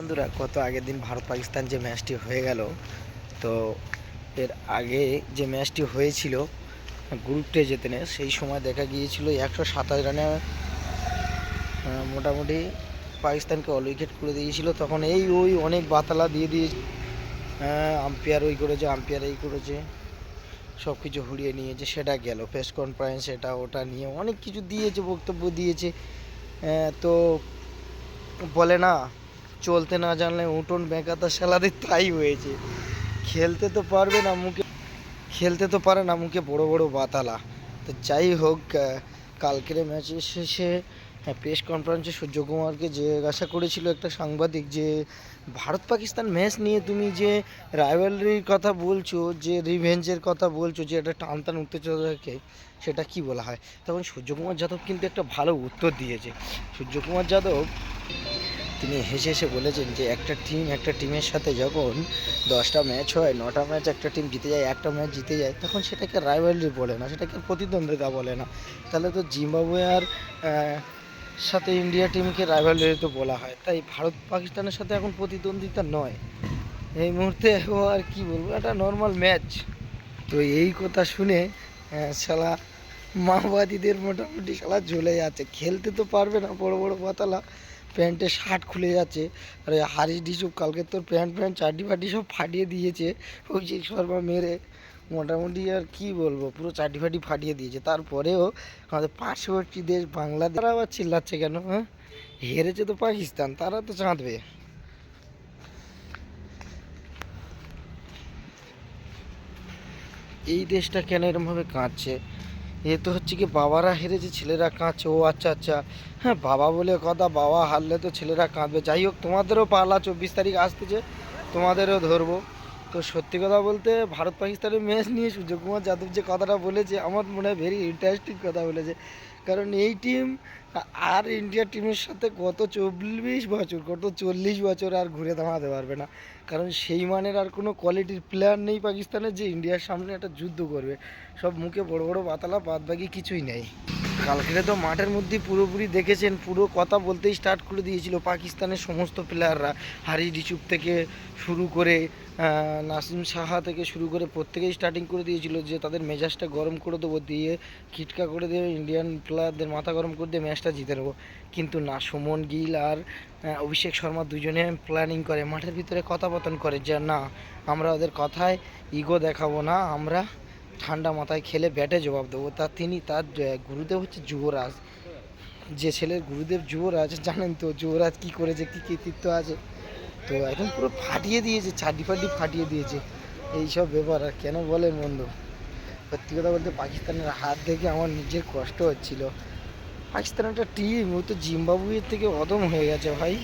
বন্ধুরা, কত আগের দিন ভারত পাকিস্তান যে ম্যাচটি হয়ে গেল, তো এর আগে যে ম্যাচটি হয়েছিল গ্রুপটে যেতে নেই, সেই সময় দেখা গিয়েছিল একশো সাতাশ রানে মোটামুটি পাকিস্তানকে অল উইকেট করে দিয়েছিল। তখন এই ওই অনেক বাতালা দিয়ে দিয়ে আম্পায়ার ওই করেছে আম্পায়ার এই করেছে সব কিছু হুড়িয়ে নিয়েছে, সেটা গেল। প্রেস কনফারেন্স এটা ওটা নিয়ে অনেক কিছু দিয়েছে, বক্তব্য দিয়েছে। তো বলে না চলতে না জানলে উঠোন বেঁকাতা সেলাদের তাই হয়েছে। খেলতে তো পারবে না মুখে, খেলতে তো পারে না মুখে বড় বড় বাতালা। তো যাই হোক কালকের ম্যাচের শেষে প্রেস কনফারেন্সে সূর্যকুমারকে জিজ্ঞাসা করেছিল একটা সাংবাদিক যে, ভারত পাকিস্তান ম্যাচ নিয়ে তুমি যে রাইভালরির কথা বলছো, যে রিভেঞ্জের কথা বলছো, যে একটা টান টান উত্তেজনাকে, সেটা কি বলা হয়? তখন সূর্যকুমার যাদব কিন্তু একটা ভালো উত্তর দিয়েছে। সূর্যকুমার যাদব তিনি হেসে হেসে বলেছেন যে, একটা টিম একটা টিমের সাথে যখন দশটা ম্যাচ হয়, নটা ম্যাচ একটা টিম জিতে যায়, একটা ম্যাচ জিতে যায়, তখন সেটাকে রাইভালরি বলে না, সেটাকে প্রতিদ্বন্দ্বিতা বলে না। তাহলে তো জিম্বাবুয়ে আর সাথে ইন্ডিয়া টিমকে রাইভালরি তো বলা হয়। তাই ভারত পাকিস্তানের সাথে এখন প্রতিদ্বন্দ্বিতা নয়। এই মুহূর্তে আর কি বলব, একটা নর্মাল ম্যাচ তো এই কথা শুনে শালা মাওবাদীদের মোটামুটি শালা জ্বলে যাচ্ছে। খেলতে তো পারবে না বড় বড় পাতালা। প্যান্টের শার্ট খুলে যাচ্ছে। আর ওই হারিস ডিসুপ কালকে তোর প্যান্ট প্যান্ট চাটি ফাটি সব ফাটিয়ে দিয়েছে। অভিষেক শর্মা মেরে। মোটামুটি আর কি বলব, পুরো চাটি ফাটি ফাটিয়ে দিয়েছে। তারপরেও আমাদের পার্শ্ববর্তী দেশ বাংলাদেশ তারা আবার চিল্লাচ্ছে কেন হ্যাঁ? হেরেছে তো পাকিস্তান, তারা তো চাঁদবে। এই দেশটা কেন এরমভাবে কাঁদছে? এ তো হচ্ছে কি বাবারা হেরেছে, ছেলেরা কাঁদছে, ও আচ্ছা আচ্ছা। হ্যাঁ বাবা বলে কথা, বাবা হারলে তো ছেলেরা কাঁদবে। যাই হোক, তোমাদেরও পালা চব্বিশ তারিখ আসতেছে, তোমাদেরও ধরবো। তো সত্যি কথা বলতে ভারত পাকিস্তানের ম্যাচ নিয়ে সূর্যকুমার যাদব যে কথাটা বলেছে, আমার মনে হয় ভেরি ইন্টারেস্টিং কথা বলেছে। কারণ এই টিম আর ইন্ডিয়া টিমের সাথে গত চব্বিশ বছর, গত চল্লিশ বছর আর ঘুরে দাঁড়াতে পারবে না। কারণ সেই মানের আর কোনো কোয়ালিটির প্লেয়ার নেই পাকিস্তানের যে ইন্ডিয়ার সামনে একটা যুদ্ধ করবে। সব মুখে বড় বড় বাতালা বাদ বাকি কিছুই নেই। কালকে তো মাঠের মধ্যে পুরোপুরি দেখেছেন, পুরো কথা বলতেই স্টার্ট করে দিয়েছিল পাকিস্তানের সমস্ত প্লেয়াররা হারি ডিচুপ থেকে শুরু করে নাসিম সাহা থেকে শুরু করে প্রত্যেকেই স্টার্টিং করে দিয়েছিল যে তাদের মেজাজটা গরম করে দেবো, দিয়ে খিটকা করে দিয়ে ইন্ডিয়ান প্লেয়ারদের মাথা গরম করে দিয়ে ম্যাচটা জিতে নেব। কিন্তু না, সুমন গিল আর অভিষেক শর্মা দুজনে প্ল্যানিং করে, মাঠের ভিতরে কথাপতন করে যে না, আমরা ওদের কথায় ইগো দেখাবো না, আমরা ঠান্ডা মাথায় খেলে ব্যাটে জবাব দেবো। তা তিনি, তার গুরুদেব হচ্ছে যুবরাজ। যে ছেলের গুরুদেব যুবরাজ, জানেন তো যুবরাজ কি করেছে, কী কৃতিত্ব আছে? তো এখন পুরো ফাটিয়ে দিয়েছে চাটি ফাটি ফাটিয়ে দিয়েছে। এইসব ব্যাপার আর কেন বলে বন্ধু? সত্যি কথা বলতে পাকিস্তানের হাত দেখে আমার নিজের কষ্ট হচ্ছিল। পাকিস্তানের একটা টিম ও তো জিম্বাবুয়ের থেকে অদম হয়ে গেছে ভাই।